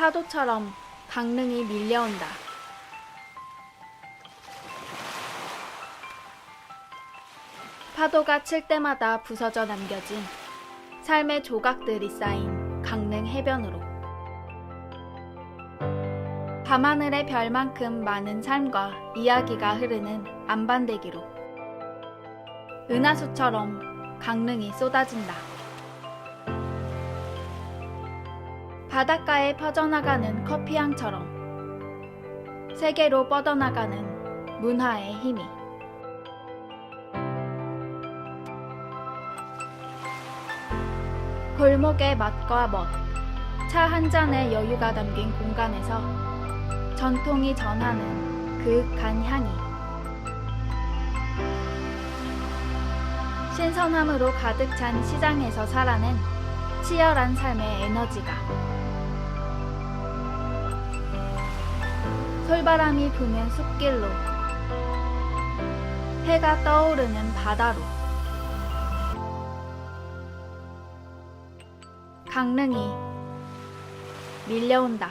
파도처럼 강릉이 밀려온다. 파도가 칠 때마다 부서져 남겨진 삶의 조각들이 쌓인 강릉 해변으로 밤하늘의 별만큼 많은 삶과 이야기가 흐르는 안반대기로 은하수처럼 강릉이 쏟아진다. 바닷가에 퍼져나가는 커피향처럼 세계로 뻗어나가는 문화의 힘이. 골목의 맛과 멋, 차 한 잔의 여유가 담긴 공간에서 전통이 전하는 그윽한 향이. 신선함으로 가득 찬 시장에서 살아낸 치열한 삶의 에너지가 솔바람이 부는 숲길로 해가 떠오르는 바다로 강릉이 밀려온다.